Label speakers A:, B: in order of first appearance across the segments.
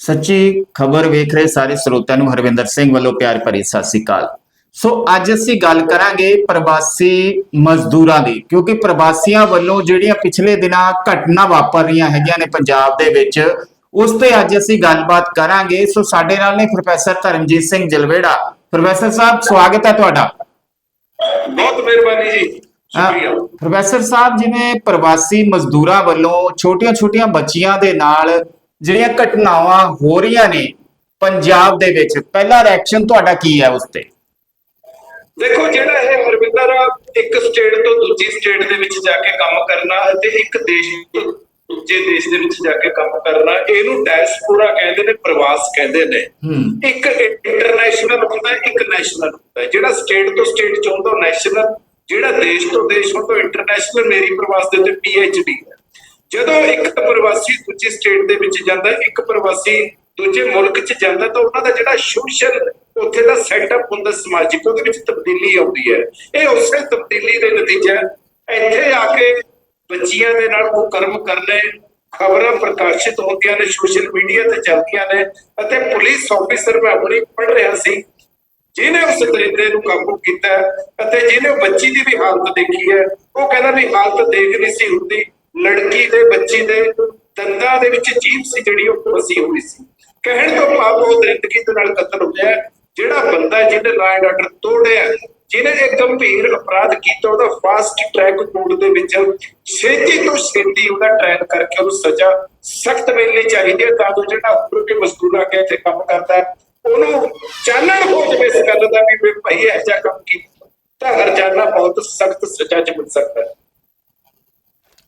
A: ਸੱਚੀ ਖਬਰ ਵੇਖ ਰਹੇ ਸਾਰੇ ਸਰੋਤਿਆਂ ਨੂੰ ਹਰਵਿੰਦਰ ਸਿੰਘ ਵੱਲੋਂ ਪਿਆਰ ਭਰੀ ਸਤਿ ਸ੍ਰੀ ਅਕਾਲ। ਸੋ ਅੱਜ ਅਸੀਂ ਗੱਲ ਕਰਾਂਗੇ ਪ੍ਰਵਾਸੀ ਮਜ਼ਦੂਰਾਂ ਦੀ ਕਿਉਂਕਿ ਪ੍ਰਵਾਸੀਆਂ ਵੱਲੋਂ ਜਿਹੜੀਆਂ ਪਿਛਲੇ ਦਿਨਾਂ ਘਟਨਾ ਵਾਪਰ ਰਹੀਆਂ ਹੈਗੀਆਂ ਨੇ ਪੰਜਾਬ ਦੇ ਵਿੱਚ ਉਸ ਤੇ ਅੱਜ ਅਸੀਂ ਗੱਲਬਾਤ ਕਰਾਂਗੇ। ਸੋ ਸਾਡੇ ਨਾਲ ਨੇ ਪ੍ਰੋਫੈਸਰ ਧਰਮਜੀਤ ਸਿੰਘ ਜਲਵੇੜਾ। ਪ੍ਰੋਫੈਸਰ ਸਾਹਿਬ ਸਵਾਗਤ ਹੈ ਤੁਹਾਡਾ।
B: ਬਹੁਤ ਮਿਹਰਬਾਨੀ ਜੀ।
A: ਪ੍ਰੋਫੈਸਰ ਸਾਹਿਬ ਜਿਵੇਂ ਪ੍ਰਵਾਸੀ ਮਜ਼ਦੂਰਾਂ ਵੱਲੋਂ ਛੋਟੀਆਂ-ਛੋਟੀਆਂ ਬੱਚੀਆਂ ਦੇ ਨਾਲ ਜਿਹੜੀਆਂ ਘਟਨਾਵਾਂ ਹੋ ਰਹੀਆਂ ਨੇ ਪੰਜਾਬ ਦੇ ਵਿੱਚ ਪਹਿਲਾ ਰਿਐਕਸ਼ਨ ਤੁਹਾਡਾ ਕੀ ਹੈ ਉਸ ਤੇ?
B: ਦੇਖੋ ਜਿਹੜਾ ਇਹ ਹਰਵਿੰਦਰ ਇੱਕ ਸਟੇਟ ਤੋਂ ਦੂਜੀ ਸਟੇਟ ਦੇ ਵਿੱਚ ਜਾ ਕੇ ਕੰਮ ਕਰਨਾ ਅਤੇ ਇੱਕ ਦੇਸ਼ ਤੋਂ ਦੂਜੇ ਦੇਸ਼ ਦੇ ਵਿੱਚ ਜਾ ਕੇ ਕੰਮ ਕਰਨਾ ਇਹਨੂੰ ਡਾਇਸਪੋਰਾ ਕਹਿੰਦੇ ਨੇ ਪ੍ਰਵਾਸ ਕਹਿੰਦੇ ਨੇ। ਇੱਕ ਇੰਟਰਨੈਸ਼ਨਲ ਹੁੰਦਾ ਹੈ ਇੱਕ ਨੈਸ਼ਨਲ ਹੁੰਦਾ। ਹੈ ਜਿਹੜਾ ਸਟੇਟ ਤੋਂ ਸਟੇਟ ਚ ਹੁੰਦਾ ਨੈਸ਼ਨਲ ਜਿਹੜਾ ਦੇਸ਼ ਤੋਂ ਦੇਸ਼ ਹੁੰਦਾ ਇੰਟਰਨੈਸ਼ਨਲ ਮੇਰੀ ਪ੍ਰਵਾਸ ਦੇ ਉੱਤੇ ਪੀਐਚਡੀ ਹੈ। ਜਦੋਂ ਇੱਕ ਪ੍ਰਵਾਸੀ ਦੂਜੀ ਸਟੇਟ ਦੇ ਵਿੱਚ ਜਾਂਦਾ, ਇੱਕ ਪ੍ਰਵਾਸੀ ਦੂਜੇ ਮੁਲਕ 'ਚ ਜਾਂਦਾ, ਤਾਂ ਉਹਨਾਂ ਦਾ ਜਿਹੜਾ ਸੋਸ਼ਲ ਉੱਥੇ ਦਾ ਸੈਟਅਪ ਹੁੰਦਾ ਸਮਾਜਿਕ, ਉਹਦੇ ਵਿੱਚ ਤਬਦੀਲੀ ਆਉਂਦੀ ਹੈ। ਇਹ ਉਸੇ ਤਬਦੀਲੀ ਦੇ ਨਤੀਜਾ ਇੱਥੇ ਆ ਕੇ ਬੱਚੀਆਂ ਦੇ ਨਾਲ ਉਹ ਕਰਮ ਕਰਨੇ, ਖਬਰਾਂ ਪ੍ਰਕਾਸ਼ਿਤ ਹੁੰਦੀਆਂ ਨੇ ਸੋਸ਼ਲ ਮੀਡੀਆ ਤੇ ਚੱਲਦੀਆਂ ਨੇ, ਅਤੇ ਪੁਲਿਸ ਆਫੀਸਰ ਮੈਂ ਆਪਣੀ ਪੜ੍ਹ ਰਿਹਾ ਸੀ, ਜਿਹਨੇ ਉਸ ਦਰਿੰਦੇ ਨੂੰ ਕਾਬੂ ਕੀਤਾ, ਅਤੇ ਜਿਹਨੇ ਉਹ ਬੱਚੀ ਦੀ ਵੀ ਹਾਲਤ ਦੇਖੀ ਹੈ, ਉਹ ਕਹਿੰਦਾ ਵੀ ਹਾਲਤ ਦੇਖ ਨਹੀਂ ਸੀ ਹੁੰਦੀ। ਲੜਕੀ ਦੇ ਬੱਚੀ ਦੇ ਦੰਦਾਂ ਦੇ ਵਿੱਚ ਜੀਭ ਸੀ ਜਿਹੜੀ ਉਹ ਫਸੀ ਹੋਈ ਸੀ। ਕਹਿਣ ਤੋਂ ਭਾਵ ਉਹ ਦਰਿੰਦਗੀ ਦੇ ਨਾਲ ਕਤਲ ਹੋਇਆ ਜਿਹੜਾ ਬੰਦਾ ਜਿਹਨੇ ਲਾਅ ਆਰਡਰ ਤੋੜਿਆ, ਜਿਹਨੇ ਇਹ ਗੰਭੀਰ ਅਪਰਾਧ ਕੀਤਾ, ਉਹਦਾ ਫਾਸਟ ਟਰੈਕ ਕੋਰਟ ਦੇ ਵਿੱਚ ਛੇਤੀ ਤੋਂ ਛੇਤੀ ਉਹਦਾ ਟ੍ਰਾਇਲ ਕਰਕੇ ਉਹਨੂੰ ਸਜ਼ਾ ਸਖਤ ਮਿਲਣੀ ਚਾਹੀਦੀ ਹੈ, ਤਾਂ ਜੋ ਜਿਹੜਾ ਹੋਰ ਵੀ ਮਜ਼ਦੂਰ ਆ ਕੇ ਇੱਥੇ ਕੰਮ ਕਰਦਾ ਉਹਨੂੰ ਚਾਨਣ ਹੋ ਜਾਵੇ ਇਸ ਗੱਲ ਦਾ ਵੀ ਭਾਈ ਇਹ ਜਿਹਾ ਕੰਮ ਕੀਤਾ ਤਾਂ ਹਰਜਾਨਾ ਬਹੁਤ ਸਖਤ ਸਜ਼ਾ ਚ ਮਿਲ ਸਕਦਾ ਹੈ।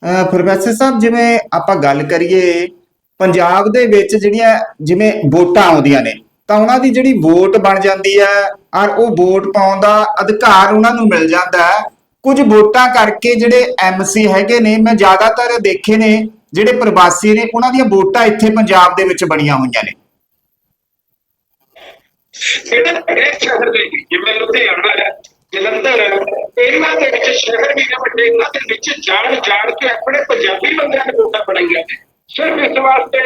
A: ਪ੍ਰੋਫੈਸਰ ਸਾਹਿਬ, ਜਿਵੇਂ ਆਪਾਂ ਗੱਲ ਕਰੀਏ, ਪੰਜਾਬ ਦੇ ਵਿੱਚ ਜਿਹੜੀਆਂ ਜਿਵੇਂ ਵੋਟਾਂ ਆਉਂਦੀਆਂ ਨੇ, ਤਾਂ ਉਹਨਾਂ ਦੀ ਜਿਹੜੀ ਵੋਟ ਬਣ ਜਾਂਦੀ ਹੈ, ਔਰ ਉਹ ਵੋਟ ਪਾਉਣ ਦਾ ਅਧਿਕਾਰ ਉਹਨਾਂ ਨੂੰ ਮਿਲ ਜਾਂਦਾ ਹੈ। ਕੁਝ ਵੋਟਾਂ ਕਰਕੇ ਜਿਹੜੇ ਐਮਸੀ ਹੈਗੇ ਨੇ, ਮੈਂ ਜ਼ਿਆਦਾਤਰ ਦੇਖੇ ਨੇ, ਜਿਹੜੇ ਪ੍ਰਵਾਸੀ ਨੇ, ਉਹਨਾਂ ਦੀਆਂ ਵੋਟਾਂ ਇੱਥੇ ਪੰਜਾਬ ਦੇ ਵਿੱਚ ਬਣੀਆਂ ਹੋਈਆਂ ਨੇ।
B: ਜਿਹੜੇ ਵੱਡੇ ਸ਼ਹਿਰ ਦੇ ਜਿਵੇਂ ਲੁਧਿਆਣਾ ਜਲੰਧਰ ਇਹਨਾਂ ਦੇ ਸ਼ਹਿਰ ਵੀ ਨੇ ਵੱਡੇ ਇਹਨਾਂ ਦੇ ਵਿੱਚ ਜਾਣ ਜਾਣ ਕੇ ਆਪਣੇ ਪੰਜਾਬੀ ਬੰਦਿਆਂ ਨੇ ਵੋਟਾਂ ਬਣਾਈਆਂ ਨੇ। ਸਿਰਫ ਇਸ ਵਾਸਤੇ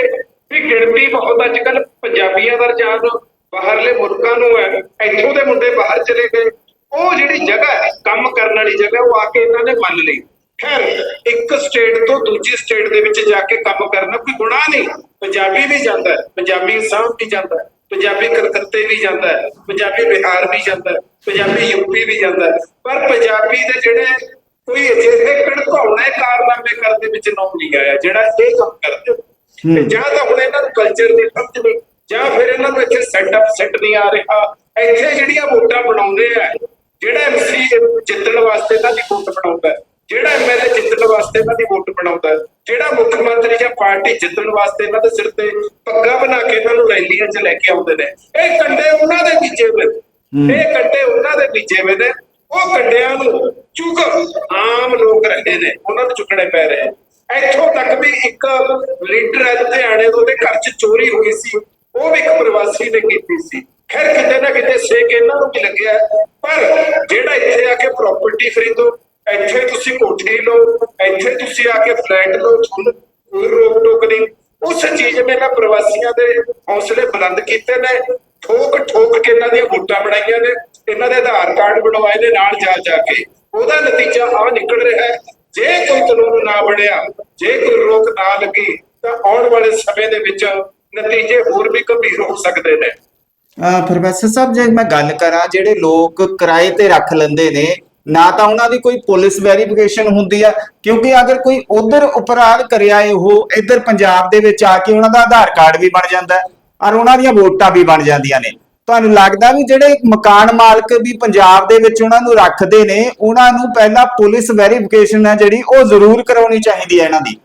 B: ਵੀ ਗਿਣਤੀ ਬਹੁਤ ਅੱਜ ਕੱਲ ਪੰਜਾਬੀਆਂ ਦਾ ਰੁਝਾਨ ਬਾਹਰਲੇ ਮੁਲਕਾਂ ਨੂੰ ਹੈ, ਇੱਥੋਂ ਦੇ ਮੁੰਡੇ ਬਾਹਰ ਚਲੇ ਗਏ। ਉਹ ਜਿਹੜੀ ਜਗ੍ਹਾ ਹੈ, ਕੰਮ ਕਰਨ ਵਾਲੀ ਜਗ੍ਹਾ, ਉਹ ਆ ਕੇ ਇਹਨਾਂ ਨੇ ਮੰਨ ਲਈ। ਖੈਰ, ਇੱਕ ਸਟੇਟ ਤੋਂ ਦੂਜੀ ਸਟੇਟ ਦੇ ਵਿੱਚ ਜਾ ਕੇ ਕੰਮ ਕਰਨਾ ਕੋਈ ਗੁਨਾਹ ਨਹੀਂ। ਪੰਜਾਬੀ ਵੀ ਜਾਂਦਾ ਹੈ, ਪੰਜਾਬੀ ਅਸਾਮ ਵੀ ਜਾਂਦਾ ਹੈ, ਪੰਜਾਬੀ ਕਲਕੱਤੇ ਵੀ ਜਾਂਦਾ ਹੈ, ਪੰਜਾਬੀ ਬਿਹਾਰ ਵੀ ਜਾਂਦਾ ਹੈ। ਪੰਜਾਬੀ ਯੂਪੀ ਵੀ ਜਾਂਦਾ ਪਰ ਪੰਜਾਬੀ ਦੇ ਜਿਹੜੇ ਕੋਈ ਅਜਿਹੇ ਕੜਕਾਉਣੇ ਕਾਰਨਾਮੇ ਕਰਨ ਦੇ ਵਿੱਚ ਨਾਮ ਨਹੀਂ ਆਇਆ ਜਿਹੜਾ ਇਹ ਕੰਮ ਕਰਦੇ। ਤੇ ਜਾਂ ਤਾਂ ਹੁਣ ਇਹਨਾਂ ਨੂੰ ਕਲਚਰ ਦੀ ਸਮਝ ਨਹੀਂ ਜਾਂ ਫਿਰ ਇਹਨਾਂ ਨੂੰ ਇੱਥੇ ਸੈਟਅਪ ਸੈੱਟ ਨਹੀਂ ਆ ਰਿਹਾ ਇੱਥੇ ਜਿਹੜੀਆਂ ਵੋਟਾਂ ਬਣਾਉਂਦੇ ਆ ਜਿਹੜਾ ਐਮਸੀ ਜਿੱਤਣ ਵਾਸਤੇ ਇਹਨਾਂ ਦੀ ਵੋਟ ਬਣਾਉਂਦਾ ਜਿਹੜਾ ਐਮਐਲਏ ਜਿੱਤਣ ਵਾਸਤੇ ਇਹਨਾਂ ਦੀ ਵੋਟ ਬਣਾਉਂਦਾ ਜਿਹੜਾ ਮੁੱਖ ਮੰਤਰੀ ਜਾਂ ਪਾਰਟੀ ਜਿੱਤਣ ਵਾਸਤੇ ਇਹਨਾਂ ਦੇ ਸਿਰ ਤੇ ਪੱਗਾ ਬਣਾ ਕੇ ਇਹਨਾਂ ਨੂੰ ਰੈਲੀਆਂ 'ਚ ਲੈ ਕੇ ਆਉਂਦੇ ਨੇ ਇਹ ਕੰਡੇ ਉਹਨਾਂ ਦੇ
A: ਹੂੰ।
B: ਨੇ ਇਹ ਕੰਡੇ ਉਹਨਾਂ ਦੇ ਬੀਜੇ ਹੋਏ ਨੇ, ਉਹ ਕੰਡਿਆਂ ਨੂੰ ਚੁੱਕ ਆਮ ਲੋਕ ਰਹੇ ਨੇ, ਉਹਨਾਂ ਨੂੰ ਚੁੱਕਣੇ ਪੈ ਰਹੇ ਇੱਥੋਂ ਤੱਕ ਵੀ ਇੱਕ ਲੀਡਰ ਹੈ ਲੁਧਿਆਣੇ ਤੋਂ, ਉਹਦੇ ਘਰ 'ਚ ਚੋਰੀ ਹੋਈ ਸੀ, ਉਹ ਵੀ ਇੱਕ ਪ੍ਰਵਾਸੀ ਨੇ ਕੀਤੀ ਸੀ। ਖੈਰ, ਕਿਤੇ ਨਾ ਕਿਤੇ ਸੇਕ ਇਹਨਾਂ ਨੂੰ ਵੀ ਲੱਗਿਆ ਪਰ ਜਿਹੜਾ ਇੱਥੇ ਆ ਕੇ ਪ੍ਰਾਪਰਟੀ ਖਰੀਦੋ, ਇੱਥੇ ਤੁਸੀਂ ਕੋਠੀ ਲਓ, ਇੱਥੇ ਤੁਸੀਂ ਆ ਕੇ ਫਲੈਟ ਲਓ, ਤੁਹਾਨੂੰ ਕੋਈ ਰੋਕ ਟੋਕ ਨਹੀਂ। ਉਸ ਚੀਜ਼ ਨੇ ਨਾ ਪ੍ਰਵਾਸੀਆਂ ਦੇ ਹੌਸਲੇ ਬੁਲੰਦ ਕੀਤੇ ਨੇ ਠੋਕ ਠੋਕ ਕੇ ਇਹਨਾਂ ਦੀਆਂ ਵੋਟਾਂ ਬਣਾਈਆਂ ਨੇ, ਇਹਨਾਂ ਦੇ ਆਧਾਰ ਕਾਰਡ ਬਣਵਾਏ ਨੇ ਨਾਲ ਜਾ ਜਾ ਕੇ। ਉਹਦਾ ਨਤੀਜਾ ਆ ਨਿਕਲ ਰਿਹਾ ਹੈ। ਜੇ ਕੋਈ ਕਾਨੂੰਨ ਨਾ ਬਣਿਆ, ਜੇ ਕੋਈ ਰੋਕ ਨਾ ਲੱਗੀ, ਤਾਂ ਆਉਣ ਵਾਲੇ ਸਮੇਂ ਦੇ ਵਿੱਚ ਨਤੀਜੇ ਹੋਰ ਵੀ ਗੰਭੀਰ ਹੋ ਸਕਦੇ ਨੇ।
A: ਪ੍ਰੋਫੈਸਰ ਸਾਹਿਬ, ਜੇ ਮੈਂ ਗੱਲ ਕਰਾਂ, ਜਿਹੜੇ ਲੋਕ ਕਿਰਾਏ ਤੇ ਰੱਖ ਲੈਂਦੇ ਨੇ, ਨਾ ਤਾਂ ਉਹਨਾਂ ਦੀ ਕੋਈ ਪੁਲਿਸ ਵੈਰੀਫਿਕੇਸ਼ਨ ਹੁੰਦੀ ਆ, ਕਿਉਂਕਿ ਅਗਰ ਕੋਈ ਉਧਰ ਉਪਰਾਧ ਕਰਿਆ ਏ ਉਹ ਇੱਧਰ ਪੰਜਾਬ ਦੇ ਵਿੱਚ ਆ ਕੇ ਉਹਨਾਂ ਦਾ ਆਧਾਰ ਕਾਰਡ ਵੀ ਬਣ ਜਾਂਦਾ। ਔਰ ਉਹਨਾਂ ਦੀਆਂ ਵੋਟਾਂ ਵੀ ਬਣ ਜਾਂਦੀਆਂ ਨੇ। ਤੁਹਾਨੂੰ ਲੱਗਦਾ ਵੀ ਜਿਹੜੇ ਮਕਾਨ ਮਾਲਕ ਵੀ ਪੰਜਾਬ ਦੇ ਵਿੱਚ ਉਹਨਾਂ ਨੂੰ ਰੱਖਦੇ ਨੇ, ਉਹਨਾਂ ਨੂੰ ਪਹਿਲਾਂ ਪੁਲਿਸ ਵੈਰੀਫਿਕੇਸ਼ਨ ਹੈ ਜਿਹੜੀ ਉਹ ਜ਼ਰੂਰ ਕਰਾਉਣੀ ਚਾਹੀਦੀ ਹੈ ਇਹਨਾਂ ਦੀ?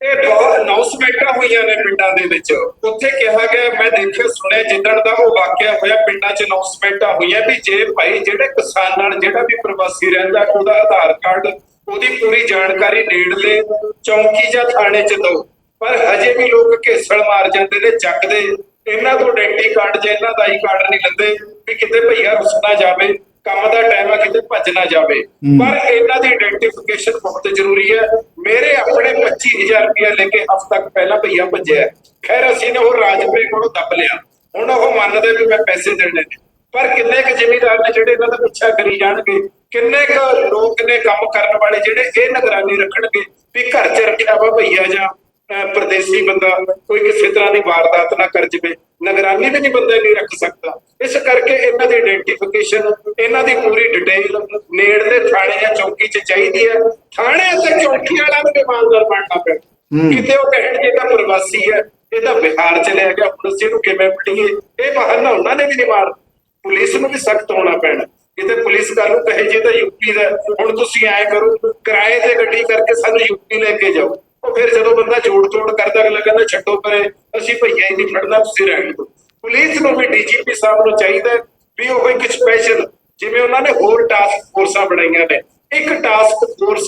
B: ਇਹ ਬਹੁਤ ਅਨਾਉਂਸਮੈਂਟਾਂ ਹੋਈਆਂ ਨੇ ਪਿੰਡਾਂ ਦੇ ਵਿੱਚ। ਉੱਥੇ ਕਿਹਾ ਗਿਆ, ਮੈਂ ਦੇਖਿਆ, ਸੁਣਿਆ, ਜਿੱਦਣ ਦਾ ਉਹ ਵਾਕਿਆ ਹੋਇਆ, ਪਿੰਡਾਂ 'ਚ ਅਨਾਉਂਸਮੈਂਟਾਂ ਹੋਈਆਂ ਵੀ ਜੇ ਭਾਈ ਜਿਹੜੇ ਕਿਸਾਨ ਨਾਲ ਜਿਹੜਾ ਵੀ ਪ੍ਰਵਾਸੀ ਰਹਿੰਦਾ, ਉਹਦਾ ਆਧਾਰ ਕਾਰਡ, ਉਹਦੀ ਪੂਰੀ ਜਾਣਕਾਰੀ ਨੇੜਲੇ ਚੌਂਕੀ ਜਾਂ ਥਾਣੇ 'ਚ ਦਿਓ। ਪਰ ਹਜੇ ਵੀ ਲੋਕ ਘੇਸਲ ਮਾਰ ਜਾਂਦੇ ਨੇ ਚੱਕਦੇ। ਇਹਨਾਂ ਤੋਂ ਆਇਡੈਂਟੀ ਕਾਰਡ ਜਾਂ ਇਹਨਾਂ ਦਾ ਆਈ ਕਾਰਡ ਨਹੀਂ ਲੈਂਦੇ ਵੀ ਕਿਤੇ ਭਈਆ ਰੁੱਸ ਨਾ ਜਾਵੇ ਕੰਮ ਦਾ ਟਾਈਮ ਆ ਕਿਤੇ ਭੱਜ ਨਾ ਜਾਵੇ।
A: ਹੂੰ।
B: ਪਰ ਇਹਨਾਂ ਦੀ ਆਇਡੈਂਟੀਫਿਕੇਸ਼ਨ ਬਹੁਤ ਜ਼ਰੂਰੀ ਹੈ। ਮੇਰੇ ਆਪਣੇ 25000 ਰੁਪਇਆ ਲੈ ਕੇ ਹਫ਼ਤਾ ਤੱਕ ਪਹਿਲਾਂ ਭਈਆ ਭੱਜਿਆ। ਖੈਰ ਅਸੀਂ ਨੇ ਉਹ ਰਾਜਪੇ ਕੋਲੋਂ ਦੱਬ ਲਿਆ। ਹੁਣ ਉਹ ਮੰਨਦੇ ਵੀ ਮੈਂ ਪੈਸੇ ਦੇਣੇ ਨੇ। ਪਰ ਕਿੰਨੇ ਕੁ ਜ਼ਿਮੀਦਾਰ ਨੇ ਜਿਹੜੇ ਇਹਨਾਂ ਦਾ ਪਿੱਛਾ ਕਰੀ ਜਾਣਗੇ? ਕਿੰਨੇ ਕੁ ਲੋਕ ਨੇ ਕੰਮ ਕਰਨ ਵਾਲੇ ਜਿਹੜੇ ਇਹ ਨਿਗਰਾਨੀ ਰੱਖਣਗੇ ਵੀ ਘਰ 'ਚ ਰੱਖਿਆ ਵਾ ਭਈਆ ਜਾਂ ਪਰਦੇਸੀ ਬੰਦਾ ਕੋਈ ਕਿਸੇ ਤਰ੍ਹਾਂ ਦੀ ਵਾਰਦਾਤ ਨਾ ਕਰ ਜਵੇ ਨਿਗਰਾਨੀ ਵੀ ਨਹੀਂ ਬੰਦਾ ਨਹੀਂ ਰੱਖ ਸਕਦਾ। ਇਸ ਕਰਕੇ ਇਹਨਾਂ ਦੀ ਆਇਡੈਂਟੀਫਿਕੇਸ਼ਨ ਇਹਨਾਂ ਦੀ ਪੂਰੀ ਡਿਟੇਲ ਨੇੜਲੇ ਥਾਣੇ ਜਾਂ ਚੌਕੀ 'ਚ ਚਾਹੀਦੀ ਹੈ। ਥਾਣੇ ਅਤੇ ਚੌਕੀ ਵਾਲਿਆਂ ਨੂੰ ਵੀ ਇਮਾਨਦਾਰ ਬਣਨਾ
A: ਹੂੰ।
B: ਕਿਤੇ ਉਹ ਕਹਿਣਗੇ ਤਾਂ ਪ੍ਰਵਾਸੀ ਹੈ ਇਹ ਤਾਂ ਬਿਹਾਰ ਚ ਲੈ ਗਿਆ ਅਸੀਂ ਇਹਨੂੰ ਕਿਵੇਂ ਪੜੀਏ ਇਹ ਬਹਾਨਾ ਉਹਨਾਂ ਨੇ ਵੀ ਨਹੀਂ ਮਾਰ ਪੁਲਿਸ ਨੂੰ ਵੀ ਸਖਤ ਹੋਣਾ ਪੈਣਾ। ਕਿਤੇ ਪੁਲਿਸ ਕੱਲ ਨੂੰ ਕਹੇ ਜੇ ਤਾਂ ਯੂਪੀ ਦਾ ਹੁਣ ਤੁਸੀਂ ਐ ਕਰੋ ਕਿਰਾਏ ਤੇ ਗੱਡੀ ਕਰਕੇ ਸਾਨੂੰ ਯੂਪੀ ਲੈ ਕੇ ਜਾਓ। ਉਹ ਫਿਰ ਜਦੋਂ ਬੰਦਾ ਜੋੜ ਤੋੜ ਕਰਦਾ, ਅਗਲਾ ਕਹਿੰਦਾ ਛੱਡੋ ਪਰੇ, ਅਸੀਂ ਭਈਆ ਹੀ ਨਹੀਂ ਫੜਨਾ, ਤੁਸੀਂ ਰਹਿਣ ਦਿਓ। ਪੁਲਿਸ ਨੂੰ ਵੀ ਡੀਜੀਪੀ ਸਾਹਿਬ ਨੂੰ ਚਾਹੀਦਾ ਵੀ ਉਹ ਇੱਕ ਸਪੈਸ਼ਲ ਜਿਵੇਂ ਉਹਨਾਂ ਨੇ ਹੋਰ ਟਾਸਕ ਫੋਰਸਾਂ ਬਣਾਈਆਂ ਨੇ। ਇੱਕ ਟਾਸਕ ਫੋਰਸ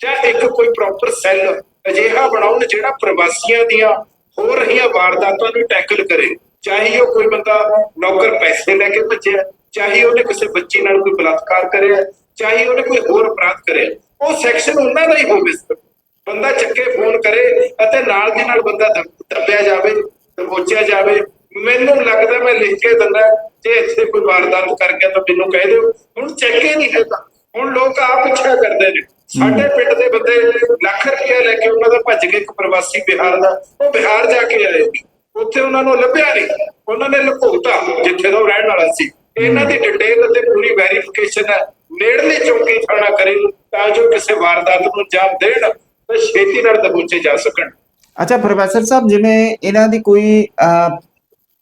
B: ਜਾਂ ਇੱਕ ਕੋਈ ਪ੍ਰੋਪਰ ਸੈੱਲ ਅਜਿਹਾ ਬਣਾਉਣ ਜਿਹੜਾ ਪ੍ਰਵਾਸੀਆਂ ਦੀਆਂ ਹੋ ਰਹੀਆਂ ਵਾਰਦਾਤਾਂ ਨੂੰ ਟੈਕਲ ਕਰੇ। ਚਾਹੇ ਉਹ ਕੋਈ ਬੰਦਾ ਨੌਕਰ ਪੈਸੇ ਲੈ ਕੇ ਭੱਜਿਆ, ਚਾਹੇ ਉਹਨੇ ਕਿਸੇ ਬੱਚੀ ਨਾਲ ਕੋਈ ਬਲਾਤਕਾਰ ਕਰਿਆ, ਚਾਹੇ ਉਹਨੇ ਕੋਈ ਹੋਰ ਅਪਰਾਧ ਕਰਿਆ। ਉਹ ਸੈਕਸ਼ਨ ਉਹਨਾਂ ਦਾ ਹੀ ਹੋਵੇ ਬੰਦਾ ਚੱਕੇ ਫੋਨ ਕਰੇ ਅਤੇ ਨਾਲ ਦੀ ਨਾਲ ਬੰਦਾ ਦੱਬ- ਦੱਬਿਆ ਜਾਵੇ ਦਬੋਚਿਆ ਜਾਵੇ। ਮੈਨੂੰ ਲੱਗਦਾ ਮੈਂ ਲਿਖ ਕੇ ਦਿੰਦਾ ਜੇ ਇੱਥੇ ਕੋਈ ਵਾਰਦਾਤ ਕਰ ਗਿਆ ਤਾਂ ਮੈਨੂੰ ਕਹਿ ਦਿਓ। ਹੁਣ ਚੱਕੇ ਨਹੀਂ ਹੈਗਾ ਹੁਣ ਲੋਕ ਆਪ ਪਿੱਛਾ ਕਰਦੇ ਨੇ। ਸਾਡੇ ਪਿੰਡ ਦੇ ਬੰਦੇ ਲੱਖ ਰੁਪਏ ਲੈ ਕੇ ਉਹਨਾਂ ਦਾ ਭੱਜ ਗਏ ਇੱਕ ਪ੍ਰਵਾਸੀ ਬਿਹਾਰ ਦਾ ਉਹ ਬਿਹਾਰ ਜਾ ਕੇ ਆਏ। ਉੱਥੇ ਉਹਨਾਂ ਨੂੰ ਲੱਭਿਆ ਨਹੀਂ ਉਹਨਾਂ ਨੇ ਲੁਕੋਤਾ ਜਿੱਥੇ ਉਹ ਰਹਿਣ ਵਾਲਾ ਸੀ। ਇਹਨਾਂ ਦੀ ਡਿਟੇਲ ਅਤੇ ਪੂਰੀ ਵੈਰੀਫਿਕੇਸ਼ਨ ਹੈ। ਨੇੜਲੇ ਚੌਕੀ ਥਾਣਾ ਕਰੇ ਤਾਂ ਜੋ ਕਿਸੇ ਵਾਰਦਾਤ ਨੂੰ ਅੰਜਾਮ ਦੇਣ। ਤਾਂ ਛੇਤੀ ਨਾਲ ਦਬੋਚੇ ਜਾ ਸਕਣ।
A: ਅੱਛਾ ਪ੍ਰੋਫੈਸਰ ਸਾਹਿਬ ਜਿਵੇਂ ਇਹਨਾਂ ਦੀ ਕੋਈ ਅਹ,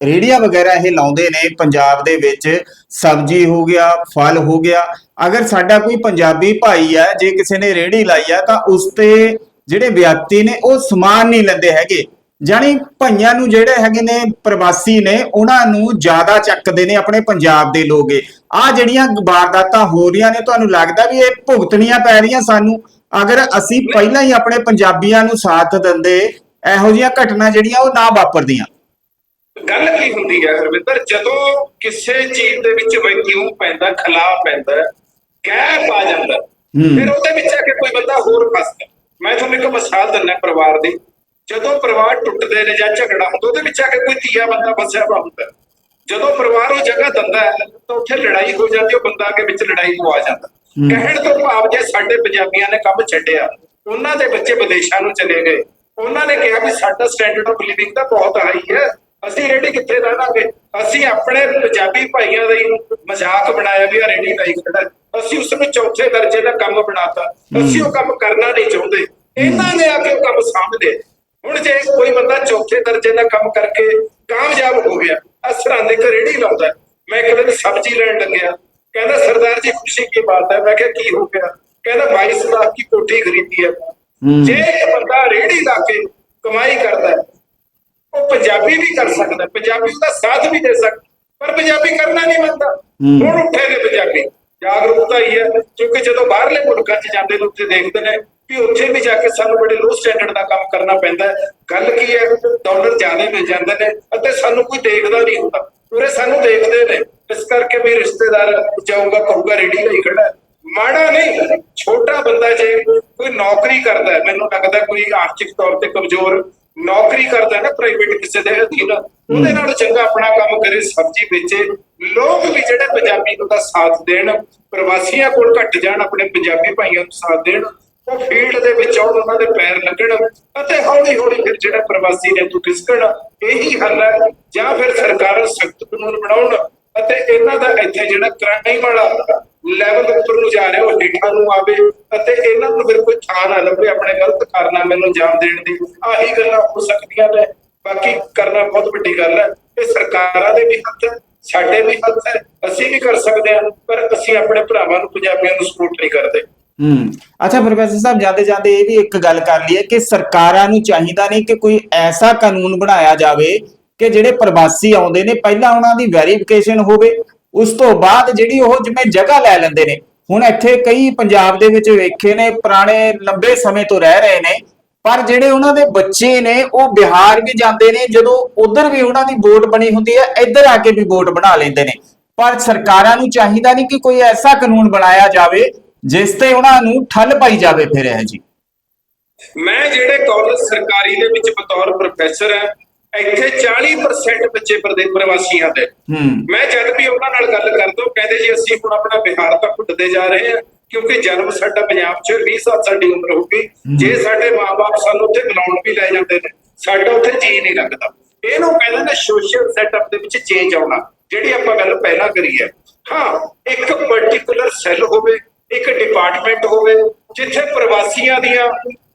A: ਰੇਹੜੀਆਂ ਵਗੈਰਾ ਇਹ ਲਾਉਂਦੇ ਨੇ ਪੰਜਾਬ ਦੇ ਵਿੱਚ ਸਬਜ਼ੀ ਹੋ ਗਿਆ ਫਲ ਹੋ ਗਿਆ ਅਗਰ ਸਾਡਾ ਕੋਈ ਪੰਜਾਬੀ ਭਾਈ ਹੈ ਜੇ ਕਿਸੇ ਨੇ ਰੇਹੜੀ ਲਾਈ ਹੈ ਤਾਂ ਉਸ ਤੇ ਜਿਹੜੇ ਵਿਅਕਤੀ ਨੇ ਉਹ ਸਮਾਨ ਨਹੀਂ ਲੈਂਦੇ ਹੈਗੇ। ਜਾਨੀ ਭਈਆਂ ਨੂੰ ਜਿਹੜੇ ਹੈਗੇ ਨੇ ਪ੍ਰਵਾਸੀ ਨੇ ਉਹਨਾਂ ਨੂੰ ਜ਼ਿਆਦਾ ਚੱਕਦੇ ਨੇ ਆਪਣੇ ਪੰਜਾਬ ਦੇ ਲੋਗੇ ਆ ਜਿਹੜੀਆਂ ਵਾਰਦਾਤਾਂ ਹੋ ਰਹੀਆਂ ਨੇ ਤੁਹਾਨੂੰ ਲੱਗਦਾ ਵੀ ਇਹ ਭੁਗਤਣੀਆਂ ਪੈ ਰਹੀਆਂ ਸਾਨੂੰ? ਅਗਰ ਅਸੀਂ ਪਹਿਲਾਂ ਹੀ ਆਪਣੇ ਪੰਜਾਬੀਆਂ ਨੂੰ ਸਾਥ ਦਿੰਦੇ ਇਹੋ ਜਿਹੀਆਂ ਘਟਨਾ ਜਿਹੜੀਆਂ ਉਹ ਨਾ ਵਾਪਰਦੀਆਂ।
B: ਗੱਲ ਕੀ ਹੁੰਦੀ ਹੈ ਹਰਵਿੰਦਰ ਜਦੋਂ ਕਿਸੇ ਚੀਜ਼ ਦੇ ਵਿੱਚ ਵੈਕਿਊਮ ਪੈਂਦਾ ਖਲਾਅ ਪੈਂਦਾ ਗੈਪ ਆ ਜਾਂਦਾ। ਫਿਰ ਉਹਦੇ ਵਿੱਚ ਆ ਕੇ ਕੋਈ ਬੰਦਾ ਹੋਰ ਫਸਦਾ ਮੈਂ ਤੁਹਾਨੂੰ ਇੱਕ ਮਿਸਾਲ ਦਿੰਦਾ ਪਰਿਵਾਰ ਦੀ। ਜਦੋਂ ਪਰਿਵਾਰ ਟੁੱਟਦੇ ਨੇ ਜਾਂ ਝਗੜਾ ਹੁੰਦਾ ਉਹਦੇ ਵਿੱਚ ਆ ਕੇ ਕੋਈ ਤੀਆ ਬੰਦਾ ਫਸਿਆ ਵਾ ਹੁੰਦਾ। ਜਦੋਂ ਪਰਿਵਾਰ ਉਹ ਜਗ੍ਹਾ ਦਿੰਦਾ ਹੈ, ਤਾਂ ਉੱਥੇ ਲੜਾਈ ਹੋ ਜਾਂਦੀ ਉਹ ਬੰਦਾ ਕੇ ਵਿੱਚ ਲੜਾਈ ਪਵਾ ਜਾਂਦਾ। ਕਹਿਣ ਤੋਂ ਭਾਵ ਜੇ ਸਾਡੇ ਪੰਜਾਬੀਆਂ ਨੇ ਕੰਮ ਛੱਡਿਆ ਉਹਨਾਂ ਦੇ ਬੱਚੇ ਵਿਦੇਸ਼ਾਂ ਨੂੰ ਚਲੇ ਗਏ। ਉਹਨਾਂ ਨੇ ਕਿਹਾ ਵੀ ਸਾਡਾ ਸਟੈਂਡਰਡ ਆਫ ਲਿਵਿੰਗ ਤਾਂ ਬਹੁਤ ਹਾਈ ਹੈ। ਅਸੀਂ ਰੇਡੀ ਕਿੱਥੇ ਰਹਿਣਾਂਗੇ? ਅਸੀਂ ਆਪਣੇ ਪੰਜਾਬੀ ਭਾਈਆਂ ਦਾ ਹੀ ਮਜ਼ਾਕ ਬਣਾਇਆ ਵੀ ਆ ਰੇਡੀ ਲਾਈ ਖੜਾ ਹੈ। ਅਸੀਂ ਉਸ ਨੂੰ ਚੌਥੇ ਦਰਜੇ ਦਾ ਕੰਮ ਬਣਾਤਾ। ਅਸੀਂ ਉਹ ਕੰਮ ਕਰਨਾ ਨਹੀਂ ਚਾਹੁੰਦੇ। ਇਹਨਾਂ ਨੇ ਆ ਕੇ ਉਹ ਕੰਮ ਲਿਆ ਹੁਣ ਜੇ ਕੋਈ ਬੰਦਾ ਚੌਥੇ ਦਰਜੇ ਦਾ ਕੰਮ ਕਰਕੇ ਕਾਮਯਾਬ ਹੋ ਗਿਆ ਅਸਰਾਂ ਦੇ ਘਰ ਰੇੜੀ ਲਾਉਂਦਾ। ਮੈਂ ਇੱਕ ਦਿਨ ਸਬਜ਼ੀ ਲੈਣ ਲੱਗਿਆ। ਕਹਿੰਦਾ ਸਰਦਾਰ ਜੀ ਖੁਸ਼ੀ ਕੀ ਬਾਤ ਹੈ? ਮੈਂ ਕਿਹਾ ਕੀ ਹੋ ਗਿਆ? ਕਹਿੰਦਾ 22 ਲੱਖ ਦੀ ਕੋਠੀ ਖਰੀਦੀ ਹੈ। ਜੇ ਇੱਕ ਬੰਦਾ ਰੇੜੀ ਲਾ ਕੇ ਕਮਾਈ ਕਰਦਾ ਹੈ ਉਹ ਪੰਜਾਬੀ ਵੀ ਕਰ ਸਕਦਾ ਪੰਜਾਬੀ ਉਹਦਾ ਸਾਥ ਵੀ ਦੇ ਸਕਦਾ ਪਰ ਪੰਜਾਬੀ ਕਰਨਾ ਨਹੀਂ ਮੰਨਦਾ। ਹੁਣ ਉੱਠੇ ਨੇ ਪੰਜਾਬੀ। ਜਾਗਰੂਕਤਾ ਹੀ ਹੈ। ਕਿਉਂਕਿ ਜਦੋਂ ਬਾਹਰਲੇ ਮੁਲਕਾਂ 'ਚ ਜਾਂਦੇ ਨੇ ਉੱਥੇ ਦੇਖਦੇ ਨੇ ਵੀ ਉੱਥੇ ਵੀ ਜਾ ਕੇ ਸਾਨੂੰ ਬੜੇ ਲੋ ਸਟੈਂਡਰਡ ਦਾ ਕੰਮ ਕਰਨਾ ਪੈਂਦਾ ਗੱਲ ਕੀ ਹੈ ਡਾਲਰ ਜ਼ਿਆਦਾ ਮਿਲ ਜਾਂਦੇ ਨੇ ਅਤੇ ਸਾਨੂੰ ਕੋਈ ਦੇਖਦਾ ਨਹੀਂ ਹੁੰਦਾ। ਪੂਰੇ ਸਾਨੂੰ ਦੇਖਦੇ ਨੇ, ਇਸ ਕਰਕੇ ਵੀ ਰਿਸ਼ਤੇਦਾਰ ਜਾਊਗਾ, ਕਹੂਗਾ ਰੇਡੀ ਲਈ ਖੜਾ ਮਾੜਾ ਨਹੀਂ, ਛੋਟਾ ਬੰਦਾ ਜੇ ਕੋਈ ਨੌਕਰੀ ਕਰਦਾ ਹੈ, ਮੈਨੂੰ ਲੱਗਦਾ ਕੋਈ ਆਰਥਿਕ ਤੌਰ ਤੇ ਕਮਜ਼ੋਰ ਨੌਕਰੀ ਕਰਦਾ ਨਾ ਪ੍ਰਾਈਵੇਟ ਕਿਸੇ ਦੇ ਅਧੀਨ ਉਹਦੇ ਨਾਲ ਚੰਗਾ ਆਪਣਾ ਕੰਮ ਕਰੇ, ਸਬਜ਼ੀ ਵੇਚੇ। ਲੋਕ ਵੀ ਜਿਹੜੇ ਪੰਜਾਬੀ ਨੂੰ ਦਾ ਸਾਥ ਦੇਣ, ਪ੍ਰਵਾਸੀਆਂ ਕੋਲ ਘੱਟ ਜਾਣ, ਆਪਣੇ ਪੰਜਾਬੀ ਭਾਈਆਂ ਨੂੰ ਸਾਥ ਦੇਣ। ਉਹ ਫੀਲਡ ਦੇ ਵਿੱਚ ਆਉਣ ਉਹਨਾਂ ਦੇ ਪੈਰ ਲੱਗਣ ਅਤੇ ਹੌਲੀ ਹੌਲੀ ਫਿਰ ਜਿਹੜਾ ਪ੍ਰਵਾਸੀ ਨੇ ਤੂੰ ਖਿਸਕਣ, ਇਹੀ ਹੱਲ ਹੈ। ਜਾਂ ਫਿਰ ਸਰਕਾਰਾਂ ਸਖਤ ਕਾਨੂੰਨ ਬਣਾਉਣ ਅਤੇ ਇਹਨਾਂ ਦਾ ਇੱਥੇ ਜਿਹੜਾ ਕ੍ਰਾਈਮ ਵਾਲਾ ਲੈਵਲ ਉੱਪਰ ਨੂੰ ਜਾ ਰਿਹਾ, ਉਹ ਹੇਠਾਂ ਨੂੰ ਆਵੇ ਅਤੇ ਇਹਨਾਂ ਨੂੰ ਫਿਰ ਕੋਈ ਥਾਂ ਨਾ ਲੱਭੇ ਆਪਣੇ ਗਲਤ ਕਾਰਨਾਂ ਮੈਨੂੰ ਅੰਜਾਮ ਦੇਣ ਦੀ। ਆਹੀ ਗੱਲਾਂ ਹੋ ਸਕਦੀਆਂ ਨੇ। ਬਾਕੀ ਕਰਨਾ ਬਹੁਤ ਵੱਡੀ ਗੱਲ ਹੈ। ਇਹ ਸਰਕਾਰਾਂ ਦੇ ਵੀ ਹੱਥ ਹੈ, ਸਾਡੇ ਵੀ ਹੱਥ ਹੈ। ਅਸੀਂ ਵੀ ਕਰ ਸਕਦੇ ਹਾਂ, ਪਰ ਅਸੀਂ ਆਪਣੇ ਭਰਾਵਾਂ ਨੂੰ, ਪੰਜਾਬੀਆਂ ਨੂੰ ਸਪੋਰਟ ਨਹੀਂ ਕਰਦੇ।
A: ਹੂੰ। ਅੱਛਾ, ਪ੍ਰੋਫੈਸਰ ਸਾਹਿਬ, ਜਾਂਦੇ ਜਾਂਦੇ ਇਹ ਵੀ ਇੱਕ ਗੱਲ ਕਰ ਲਈਏ ਕਿ ਸਰਕਾਰਾਂ ਨੂੰ ਚਾਹੀਦਾ ਨਹੀਂ ਕਿ ਕੋਈ ਐਸਾ ਕਾਨੂੰਨ ਬਣਾਇਆ ਜਾਵੇ ਕਿ ਜਿਹੜੇ ਪ੍ਰਵਾਸੀ ਆਉਂਦੇ ਨੇ, ਪਹਿਲਾਂ ਉਹਨਾਂ ਦੀ ਵੈਰੀਫਿਕੇਸ਼ਨ ਹੋਵੇ, ਉਸ ਤੋਂ ਬਾਅਦ ਜਿਹੜੀ ਉਹ ਜਿਵੇਂ ਜਗ੍ਹਾ ਲੈ ਲੈਂਦੇ ਨੇ। ਹੁਣ ਇੱਥੇ ਕਈ ਪੰਜਾਬ ਦੇ ਵਿੱਚ ਵੇਖੇ ਨੇ, ਪੁਰਾਣੇ ਲੰਬੇ ਸਮੇਂ ਤੋਂ ਰਹਿ ਰਹੇ ਨੇ, ਪਰ ਜਿਹੜੇ ਉਹਨਾਂ ਦੇ ਬੱਚੇ ਨੇ, ਉਹ ਬਿਹਾਰ ਵੀ ਜਾਂਦੇ ਨੇ, ਜਦੋਂ ਉਧਰ ਵੀ ਉਹਨਾਂ ਦੀ ਵੋਟ ਬਣੀ ਹੁੰਦੀ ਹੈ, ਇੱਧਰ ਆ ਕੇ ਵੀ ਵੋਟ ਬਣਾ ਲੈਂਦੇ ਨੇ। ਪਰ ਸਰਕਾਰਾਂ ਨੂੰ ਚਾਹੀਦਾ ਨਹੀਂ ਕਿ ਕੋਈ ਐਸਾ ਕਾਨੂੰਨ ਬਣਾਇਆ ਜਾਵੇ ਜਿਸ ਤੇ ਉਹਨਾਂ ਨੂੰ ਠੱਲ ਪਾਈ ਜਾਵੇ ਫਿਰ ਇਹ ਜੀ।
B: ਮੈਂ ਜਿਹੜੇ ਕਾਲਜ ਸਰਕਾਰੀ ਦੇ ਵਿੱਚ ਬਤੌਰ ਪ੍ਰੋਫੈਸਰ ਹੈ ਇੱਥੇ 40% ਬੱਚੇ ਪ੍ਰਵਾਸੀਆਂ ਦੇ। ਮੈਂ ਜਦ ਵੀ ਉਹਨਾਂ ਨਾਲ ਗੱਲ ਕਰਦਾ ਉਹ ਕਹਿੰਦੇ ਜੀ ਅਸੀਂ ਹੁਣ ਆਪਣਾ ਬਿਹਾਰ ਤੱਕ ਭੁੱਟਦੇ ਜਾ ਰਹੇ ਹਾਂ ਕਿਉਂਕਿ ਜਨਮ ਸਾਡਾ ਪੰਜਾਬ 'ਚ 20 ਸਾਲ ਸਾਡੀ ਉਮਰ ਹੋ ਗਈ। ਜੇ ਸਾਡੇ ਮਾਪੇ ਸਾਨੂੰ ਉੱਥੇ ਬੁਲਾਉਣ ਵੀ ਲੈ ਜਾਂਦੇ ਨੇ ਸਾਡਾ ਉੱਥੇ ਜੀ ਨਹੀਂ ਲੱਗਦਾ। ਇਹਨੂੰ ਕਹਿੰਦੇ ਨੇ ਸੋਸ਼ਲ ਸੈਟਅਪ ਦੇ ਵਿੱਚ ਚੇਂਜ ਆਉਣਾ ਜਿਹੜੀ ਆਪਾਂ ਗੱਲ ਪਹਿਲਾਂ ਕਰੀ ਹੈ। ਹਾਂ ਇੱਕ ਪਾਰਟਿਕੂਲਰ ਸੈੱਲ ਹੋਵੇ ਇੱਕ ਡਿਪਾਰਟਮੈਂਟ ਹੋਵੇ, ਜਿੱਥੇ ਪ੍ਰਵਾਸੀਆਂ ਦੀਆਂ,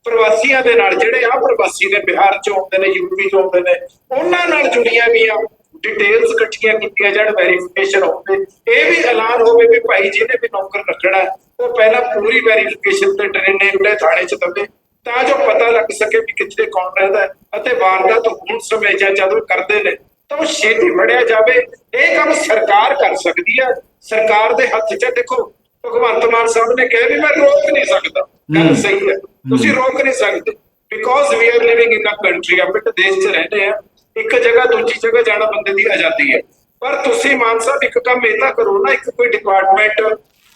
B: ਪ੍ਰਵਾਸੀਆਂ ਦੇ ਨਾਲ ਜਿਹੜੇ ਆ ਪ੍ਰਵਾਸੀ ਨੇ ਬਿਹਾਰ ਚੋਂ ਆਉਂਦੇ ਨੇ ਯੂਪੀ ਤੋਂ ਆਉਂਦੇ ਨੇ, ਉਹਨਾਂ ਨਾਲ ਜੁੜੀਆਂ ਵੀ ਆ ਡਿਟੇਲਸ ਇਕੱਠੀਆਂ ਕੀਤੀਆਂ ਜਾਣ ਵੈਰੀਫਿਕੇਸ਼ਨ ਹੋਵੇ। ਇਹ ਵੀ ਐਲਾਨ ਹੋਵੇ ਵੀ ਭਾਈ ਜਿਹਨੇ ਵੀ ਨੌਕਰ ਰੱਖਣਾ, ਉਹ ਪਹਿਲਾਂ ਪੂਰੀ ਵੈਰੀਫਿਕੇਸ਼ਨ ਤੇ ਟ੍ਰੇਨਿੰਗ ਦੇ ਥਾਣੇ ਚ ਦੱਬੇ, ਤਾਂ ਜੋ ਪਤਾ ਲੱਗ ਸਕੇ ਵੀ ਕਿੱਥੇ ਕੌਣ ਰਹਿੰਦਾ ਅਤੇ ਵਾਰਦਾਤ ਹੋਣ ਸਮੇਂ ਜਾਂ ਜਦੋਂ ਕਰਦੇ ਨੇ, ਤਾਂ ਉਹ ਛੇਤੀ ਫੜਿਆ ਜਾਵੇ। ਇਹ ਕੰਮ ਸਰਕਾਰ ਕਰ ਸਕਦੀ ਹੈ ਸਰਕਾਰ ਦੇ ਹੱਥ 'ਚ ਦੇਖੋ ਭਗਵੰਤ ਮਾਨ ਸਾਹਿਬ ਨੇ ਕਿਹਾ ਵੀ ਮੈਂ ਰੋਕ ਨਹੀਂ ਸਕਦਾ। ਗੱਲ। ਸਹੀ ਹੈ। ਤੁਸੀਂ ਰੋਕ ਨਹੀਂ ਸਕਦੇ। Because we are living in a country ਆਪਾਂ ਇੱਕ ਦੇਸ਼ 'ਚ ਰਹਿੰਦੇ ਆ ਇੱਕ ਜਗ੍ਹਾ ਦੂਜੀ ਜਗ੍ਹਾ ਜਾਣਾ ਬੰਦੇ ਦੀ ਆਜ਼ਾਦੀ ਹੈ। ਪਰ ਤੁਸੀਂ ਮਾਨ ਸਾਹਿਬ ਇੱਕ ਕੰਮ ਇਹ ਤਾਂ ਕਰੋ ਨਾ ਇੱਕ ਕੋਈ ਡਿਪਾਰਟਮੈਂਟ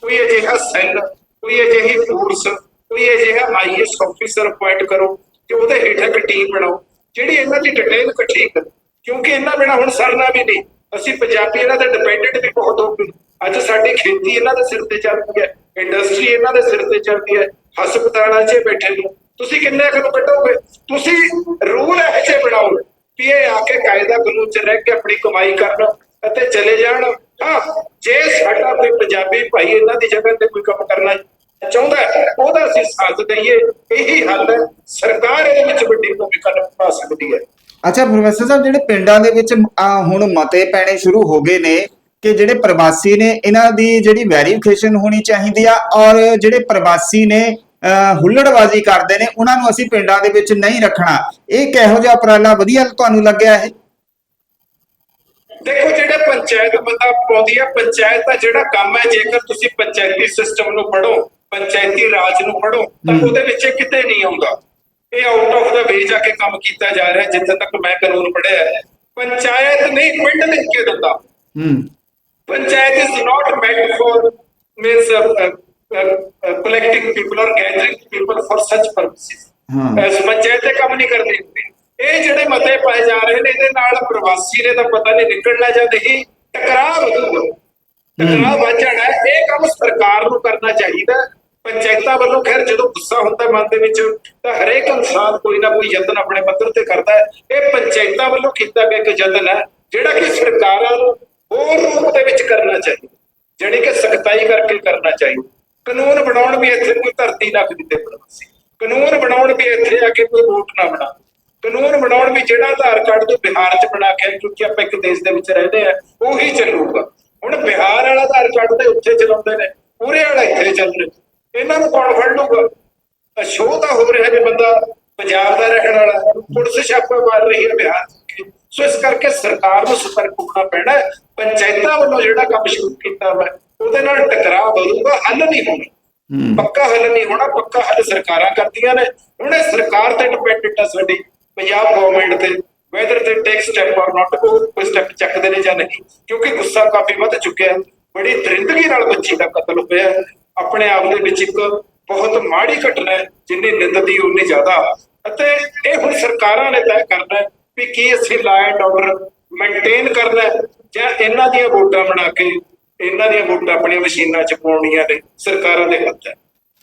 B: ਕੋਈ ਅਜਿਹਾ ਸੈੱਲ ਕੋਈ ਅਜਿਹੀ ਫੋਰਸ ਕੋਈ ਅਜਿਹਾ ਆਈਐਸ ਆਫੀਸਰ ਅਪਾਇੰਟ ਕਰੋ ਕਿ ਉਹਦੇ ਹੇਠ ਇੱਕ ਟੀਮ ਬਣਾਓ। ਜਿਹੜੀ ਇਹਨਾਂ ਦੀ ਡਿਟੇਲ ਇਕੱਠੀ ਕਰੇ ਕਿਉਂਕਿ ਇਹਨਾਂ ਬਿਨਾ ਹੁਣ ਸਰਨਾ ਵੀ ਨਹੀਂ ਅਸੀਂ ਪੰਜਾਬੀ ਇਹਨਾਂ ਤੇ ਡਿਪੈਂਡੈਂਟ ਵੀ ਬਹੁਤ ਹੋ ਗਏ ਅੱਜ ਸਾਡੀ ਖੇਤੀ ਇਹਨਾਂ ਦੇ ਸਿਰ ਤੇ ਚੱਲਦੀ ਹੈ ਇੰਡਸਟਰੀ ਇਹਨਾਂ ਦੇ ਸਿਰ ਤੇ ਚੱਲਦੀ ਹੈ ਹਸਪਤਾਲਾਂ 'ਚ ਬੈਠੇ ਨੇ। ਤੁਸੀਂ ਕਿੰਨੇ ਕੁ ਕੱਢੋਗੇ? ਤੁਸੀਂ ਰੂਲ ਇਹੋ ਜਿਹੇ ਬਣਾਓ ਵੀ ਇਹ ਆ ਕੇ ਕਾਇਦਾ ਕਾਨੂੰਨ 'ਚ ਰਹਿ ਕੇ ਆਪਣੀ ਕਮਾਈ ਕਰਨ ਅਤੇ ਚਲੇ ਜਾਣ। ਹਾਂ ਜੇ ਸਾਡਾ ਕੋਈ ਪੰਜਾਬੀ ਭਾਈ ਇਹਨਾਂ ਦੀ ਜਗ੍ਹਾ ਤੇ ਕੋਈ ਕੰਮ ਕਰਨਾ ਚਾਹੁੰਦਾ ਹੈ, ਉਹਦਾ ਅਸੀਂ ਸਾਥ ਦਈਏ। ਇਹੀ ਹੱਲ ਹੈ। ਸਰਕਾਰ ਇਹਦੇ ਵਿੱਚ ਵੱਡੀ ਭੂਮਿਕਾ ਨਿਭਾ ਸਕਦੀ ਹੈ।
A: ਅੱਛਾ ਪ੍ਰੋਫੈਸਰ ਸਾਹਿਬ ਜਿਹੜੇ ਪਿੰਡਾਂ ਦੇ ਵਿੱਚ ਹੁਣ ਮਤੇ ਪੈਣੇ ਸ਼ੁਰੂ ਹੋ ਗਏ ਨੇ ਕਿ ਜਿਹੜੇ ਪ੍ਰਵਾਸੀ ਨੇ ਇਹਨਾਂ ਦੀ ਜਿਹੜੀ ਵੈਰੀਫਿਕੇਸ਼ਨ ਹੋਣੀ ਚਾਹੀਦੀ ਆ ਔਰ ਜਿਹੜੇ ਪ੍ਰਵਾਸੀ ਨੇ ਹੁੱਲੜਬਾਜ਼ੀ ਕਰਦੇ ਨੇ ਉਹਨਾਂ ਨੂੰ ਅਸੀਂ ਪਿੰਡਾਂ ਦੇ ਵਿੱਚ ਨਹੀਂ ਰੱਖਣਾ। ਇਹ ਕਿਹੋ ਜਿਹਾ ਉਪਰਾਲਾ ਵਧੀਆ ਤੁਹਾਨੂੰ ਲੱਗਿਆ ਇਹ?
B: ਦੇਖੋ ਜਿਹੜੇ ਪੰਚਾਇਤ ਬੰਦਾ ਪਾਉਂਦੀ ਹੈ ਪੰਚਾਇਤ ਦਾ ਜਿਹੜਾ ਕੰਮ ਹੈ ਜੇਕਰ ਤੁਸੀਂ ਪੰਚਾਇਤੀ ਸਿਸਟਮ ਨੂੰ ਪੜੋ ਪੰਚਾਇਤੀ ਰਾਜ ਨੂੰ ਪੜੋ ਤਾਂ। ਉਹਦੇ ਵਿੱਚ ਕਿਤੇ ਨਹੀਂ ਆਉਂਦਾ। ਇਹ ਆਊਟ ਆਫ ਦਾ ਵੇ ਜਾ ਕੇ ਕੰਮ ਕੀਤਾ ਜਾ ਰਿਹਾ ਜਿੱਥੇ ਤੱਕ ਮੈਂ ਕਾਨੂੰਨ ਪੜਿਆ ਹੈ। ਪੰਚਾਇਤ ਨਹੀਂ ਪਿੰਡ ਲਿਖ ਕੇ ਦਿੰਦਾ? Panchayat is not meant for means uh, uh, uh, uh, collecting people or gathering people for such purposes.
A: ਹਾਂ
B: ਐਸ ਪੰਚਾਇਤ ਇਹ ਕੰਮ ਨਹੀਂ ਕਰਦੀ। ਇਹ ਜਿਹੜੇ ਮਤੇ ਪਾਏ ਜਾ ਰਹੇ ਨੇ ਇਹਦੇ ਨਾਲ ਪ੍ਰਵਾਸੀ ਨੇ ਤਾਂ ਪਤਾ ਨਹੀਂ ਨਿਕਲਣਾ ਜਾਂ ਨਹੀਂ ਟਕਰਾਅ ਵਧੂਗਾ ਟਕਰਾਅ ਵੱਧ ਜਾਣਾ। ਹੈ। ਇਹ ਕੰਮ ਸਰਕਾਰ ਨੂੰ ਕਰਨਾ ਚਾਹੀਦਾ। ਪੰਚਾਇਤਾਂ ਵੱਲੋਂ ਖੈਰ ਜਦੋਂ ਗੁੱਸਾ ਹੁੰਦਾ ਮਨ ਦੇ ਵਿੱਚ ਤਾਂ ਹਰੇਕ ਇਨਸਾਨ ਕੋਈ ਨਾ ਕੋਈ ਯਤਨ ਆਪਣੇ ਪੱਧਰ ਤੇ ਕਰਦਾ ਹੈ। ਇਹ ਪੰਚਾਇਤਾਂ ਵੱਲੋਂ ਕੀਤਾ ਗਿਆ ਇੱਕ ਯਤਨ ਹੈ ਜਿਹੜਾ ਕਿ ਸਰਕਾਰਾਂ ਨੂੰ ਹੋਰ ਰੂਪ ਦੇ ਵਿੱਚ ਕਰਨਾ ਚਾਹੀਦਾ। ਜਿਹੜੀ ਕਿ ਸਖਤਾਈ ਕਰਕੇ ਕਰਨਾ ਚਾਹੀਦਾ। ਕਾਨੂੰਨ ਬਣਾਉਣ ਵੀ ਇੱਥੇ ਕੋਈ ਧਰਤੀ ਨਾ ਖਰੀਦੇ ਪ੍ਰਵਾਸੀ। ਕਾਨੂੰਨ ਬਣਾਉਣ ਵੀ ਇੱਥੇ ਆ ਕੇ ਕੋਈ ਵੋਟ ਨਾ ਬਣਾ। ਕਾਨੂੰਨ ਬਣਾਉਣ ਵੀ ਜਿਹੜਾ ਆਧਾਰ ਕਾਰਡ ਤੋਂ ਬਿਹਾਰ 'ਚ ਬਣਾ ਕੇ ਕਿਉਂਕਿ ਆਪਾਂ ਇੱਕ ਦੇਸ਼ ਦੇ ਵਿੱਚ ਰਹਿੰਦੇ ਆ, ਉਹੀ ਚੱਲੂਗਾ। ਹੁਣ ਬਿਹਾਰ ਵਾਲਾ ਆਧਾਰ ਕਾਰਡ ਤੇ ਉੱਥੇ ਚਲਾਉਂਦੇ ਨੇ ਪੂਰੇ ਵਾਲਾ ਇੱਥੇ ਚੱਲ ਰਿਹਾ। ਇਹਨਾਂ ਨੂੰ ਕੌਣ ਫੜ ਲੂਗਾ ਸ਼ੋਅ ਤਾਂ ਹੋ ਰਿਹਾ ਜੇ ਬੰਦਾ ਪੰਜਾਬ ਦਾ ਰਹਿਣ ਵਾਲਾ, ਪੁਲਿਸ ਛਾਪਾ ਮਾਰ ਰਹੀ ਹੈ ਬਿਹਾਰ ਸੋ ਇਸ ਕਰਕੇ ਸਰਕਾਰ ਨੂੰ ਸਤਰਕ ਹੋਣਾ ਪੈਣਾ ਪੰਚਾਇਤਾਂ ਵੱਲੋਂ ਜਿਹੜਾ ਕੰਮ ਸ਼ੁਰੂ ਕੀਤਾ ਵਾ ਉਹਦੇ ਨਾਲ ਟਕਰਾਅ ਵਧੂਗਾ ਹੱਲ ਨਹੀਂ ਹੋਣਾ। ਪੱਕਾ ਹੱਲ ਨਹੀਂ ਹੋਣਾ ਪੱਕਾ ਹੱਲ ਸਰਕਾਰਾਂ ਕਰਦੀਆਂ ਨੇ। ਹੁਣ ਇਹ ਸਰਕਾਰ ਤੇ ਡਿਪੈਂਡੈਂਟ ਆ ਸਾਡੀ ਪੰਜਾਬ ਗਵਰਨਮੈਂਟ ਤੇ। ਵੈਦਰ ਤੇ ਟੇਕ ਸਟੈਪ ਔਰ ਨਾਟ ਕੋਈ ਸਟੈਪ ਚੱਕਦੇ ਨੇ ਜਾਂ ਨਹੀਂ। ਕਿਉਂਕਿ ਗੁੱਸਾ ਕਾਫੀ ਵੱਧ ਚੁੱਕਿਆ ਬੜੀ ਦਰਿੰਦਗੀ ਨਾਲ ਬੱਚੀ ਦਾ ਕਤਲ ਹੋਇਆ। ਆਪਣੇ ਆਪ ਦੇ ਵਿੱਚ ਇੱਕ ਬਹੁਤ ਮਾੜੀ ਘਟਨਾ ਹੈ ਜਿੰਨੀ ਨਿੰਦਦੀ ਉਨੀ ਜ਼ਿਆਦਾ। ਅਤੇ ਇਹ ਹੁਣ ਸਰਕਾਰਾਂ ਨੇ ਤੈਅ ਕਰਨਾ ਹੈ ਵੀ ਕੀ ਅਸੀਂ ਲਾ ਐਂਡ ਆਰਡਰ ਮੇਨਟੇਨ ਕਰਨਾ ਜਾਂ ਇਹਨਾਂ ਦੀਆਂ ਵੋਟਾਂ ਬਣਾ ਕੇ ਇਹਨਾਂ ਦੀਆਂ ਵੋਟਾਂ ਆਪਣੀਆਂ ਮਸ਼ੀਨਾਂ 'ਚ ਪਾਉਣੀਆਂ ਨੇ ਸਰਕਾਰਾਂ ਦੇ ਹੱਥ ਹੈ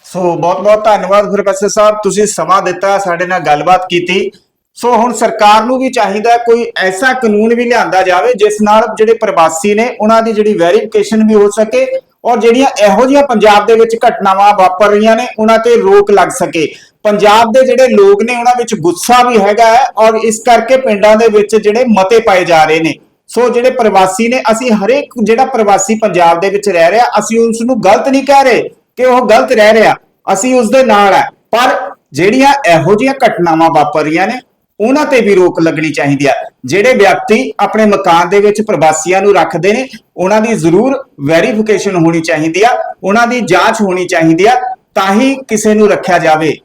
A: ਸੋ ਬਹੁਤ ਬਹੁਤ ਧੰਨਵਾਦ ਪ੍ਰੋਫੈਸਰ ਸਾਹਿਬ, ਤੁਸੀਂ ਸਮਾਂ ਦਿੱਤਾ, ਸਾਡੇ ਨਾਲ ਗੱਲਬਾਤ ਕੀਤੀ। ਸੋ ਹੁਣ ਸਰਕਾਰ ਨੂੰ ਵੀ ਚਾਹੀਦਾ ਕੋਈ ਐਸਾ ਕਾਨੂੰਨ ਵੀ ਲਿਆਂਦਾ ਜਾਵੇ, ਜਿਸ ਨਾਲ ਜਿਹੜੇ ਪ੍ਰਵਾਸੀ ਨੇ ਉਹਨਾਂ ਦੀ ਜਿਹੜੀ ਵੈਰੀਫਿਕੇਸ਼ਨ ਵੀ ਹੋ ਸਕੇ ਔਰ ਜਿਹੜੀਆਂ ਇਹੋ ਜਿਹੀਆਂ ਪੰਜਾਬ ਦੇ ਵਿੱਚ ਘਟਨਾਵਾਂ ਵਾਪਰ ਰਹੀਆਂ ਨੇ, ਉਹਨਾਂ ਤੇ ਰੋਕ ਲੱਗ ਸਕੇ। ਪੰਜਾਬ ਦੇ ਜਿਹੜੇ ਲੋਕ ਨੇ ਉਹਨਾਂ ਵਿੱਚ ਗੁੱਸਾ ਵੀ ਹੈਗਾ ਹੈ ਔਰ ਇਸ ਕਰਕੇ ਪਿੰਡਾਂ ਦੇ ਵਿੱਚ ਜਿਹੜੇ ਮਤੇ ਪਾਏ ਜਾ ਰਹੇ ਨੇ। ਸੋ ਜਿਹੜੇ ਪ੍ਰਵਾਸੀ ਨੇ, ਅਸੀਂ ਹਰੇਕ ਜਿਹੜਾ ਪ੍ਰਵਾਸੀ ਪੰਜਾਬ ਦੇ ਵਿੱਚ ਰਹਿ ਰਿਹਾ, ਅਸੀਂ ਉਸ ਨੂੰ ਗਲਤ ਨਹੀਂ ਕਹਿ ਰਹੇ ਕਿ ਉਹ ਗਲਤ ਰਹਿ ਰਿਹਾ। ਅਸੀਂ ਉਸ ਦੇ ਨਾਲ ਹੈ। ਪਰ ਜਿਹੜੀਆਂ ਇਹੋ ਜਿਹੀਆਂ ਘਟਨਾਵਾਂ ਵਾਪਰ ਰਹੀਆਂ ਨੇ, ਉਹਨਾਂ ਤੇ ਵੀ ਰੋਕ ਲੱਗਣੀ ਚਾਹੀਦੀ ਆ। ਜਿਹੜੇ ਵਿਅਕਤੀ ਆਪਣੇ ਮਕਾਨ ਦੇ ਵਿੱਚ ਪ੍ਰਵਾਸੀਆਂ ਨੂੰ ਰੱਖਦੇ ਨੇ, ਉਹਨਾਂ ਦੀ ਜ਼ਰੂਰ ਵੈਰੀਫਿਕੇਸ਼ਨ ਹੋਣੀ ਚਾਹੀਦੀ ਆ, ਉਹਨਾਂ ਦੀ ਜਾਂਚ ਹੋਣੀ ਚਾਹੀਦੀ ਆ, ਤਾਂ ਹੀ ਕਿਸੇ ਨੂੰ ਰੱਖਿਆ ਜਾਵੇ।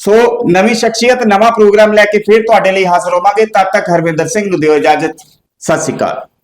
A: ਸੋ ਨਵੀਂ ਸ਼ਖਸੀਅਤ, ਨਵਾਂ ਪ੍ਰੋਗਰਾਮ ਲੈ ਕੇ ਫਿਰ ਤੁਹਾਡੇ ਲਈ ਹਾਜ਼ਰ ਹੋਵਾਂਗੇ। ਤਦ ਤੱਕ ਹਰਵਿੰਦਰ ਸਿੰਘ ਨੂੰ ਦਿਓ ਇਜਾਜ਼ਤ। ਸਤਿ ਸ਼੍ਰੀ ਅਕਾਲ।